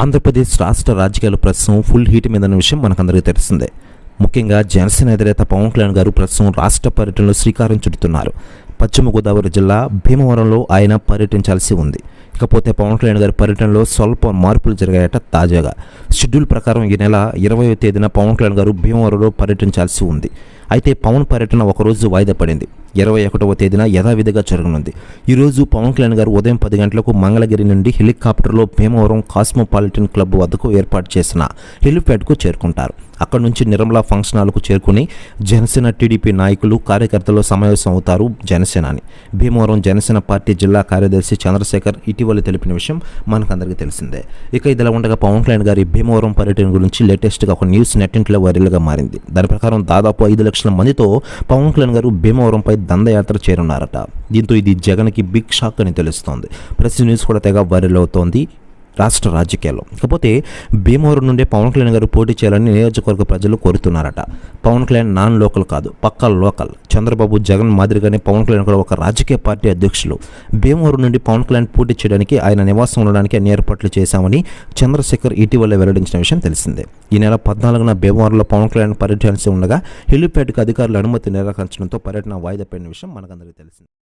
ఆంధ్రప్రదేశ్ రాష్ట్ర రాజకీయాలు ప్రస్తుతం ఫుల్ హీట్ మీద ఉన్న విషయం మనకందరికీ తెలిసిందే ముఖ్యంగా జనసేన అధినేత పవన్ కళ్యాణ్ గారు ప్రస్తుతం రాష్ట్ర పర్యటనలో శ్రీకారం చుడుతున్నారు. పశ్చిమ గోదావరి జిల్లా భీమవరంలో ఆయన పర్యటించాల్సి ఉంది. ఇకపోతే పవన్ కళ్యాణ్ గారి పర్యటనలో స్వల్ప మార్పులు జరిగాయట తాజాగా. షెడ్యూల్ ప్రకారం ఈ నెల ఇరవయో తేదీన పవన్ కళ్యాణ్ గారు భీమవరంలో పర్యటించాల్సి ఉంది. అయితే పవన్ పర్యటన ఒకరోజు వాయిదా పడింది. ఇరవై ఒకటవ తేదీన యథావిధిగా జరగనుంది. ఈరోజు పవన్ కళ్యాణ్ గారు ఉదయం పది గంటలకు మంగళగిరి నుండి హెలికాప్టర్లో భీమవరం కాస్మోపాలిటన్ క్లబ్ వద్దకు ఏర్పాటు చేసిన హెలిప్యాడ్కు చేరుకుంటారు. అక్కడి నుంచి నిర్మలా ఫంక్షన్ హాల్కు చేరుకుని జనసేన టీడీపీ నాయకులు కార్యకర్తలు సమావేశం అవుతారు జనసేనని. భీమవరం జనసేన పార్టీ జిల్లా కార్యదర్శి చంద్రశేఖర్ ఇటీవల తెలిపిన విషయం మనకందరికీ తెలిసిందే. ఇక ఇదిలా ఉండగా పవన్ కళ్యాణ్ గారి భీమవరం పర్యటన గురించి లేటెస్ట్గా ఒక న్యూస్ నెట్టింట్లో వైరల్గా మారింది. దాని ప్రకారం దాదాపు ఐదు లక్షల మందితో పవన్ కళ్యాణ్ గారు భీమవరంపై దండయాత్ర చేరున్నారట దీంతో ఇది జగన్కి బిగ్ షాక్ అని తెలుస్తోంది. ప్రెస్ న్యూస్ కూడా తెగ వైరల్ అవుతోంది. రాష్ట్ర రాజకీయాల్లో. కాకపోతే భీమవరం నుండి పవన్ కళ్యాణ్ గారు పోటీ చేయాలని నియోజకవర్గ ప్రజలు కోరుతున్నారట. పవన్ కళ్యాణ్ నాన్ లోకల్ కాదు పక్కా లోకల్. చంద్రబాబు జగన్ మాదిరిగానే పవన్ కళ్యాణ్ కూడా ఒక రాజకీయ పార్టీ అధ్యక్షులు. భీమవరం నుండి పవన్ కళ్యాణ్ పోటీ చేయడానికి ఆయన నివాసం ఉండడానికి అన్ని ఏర్పాట్లు చేశామని చంద్రశేఖర్ ఇటీవల వెల్లడించిన విషయం తెలిసిందే. ఈ నెల పద్నాలుగున భీమవరంలో పవన్ కళ్యాణ్ పర్యటించాల్సి ఉండగా హెలిప్యాడ్కి అధికారులు అనుమతి నిరాకరించడంతో పర్యటన వాయిదా పడిన విషయం మనకందరికీ తెలిసింది.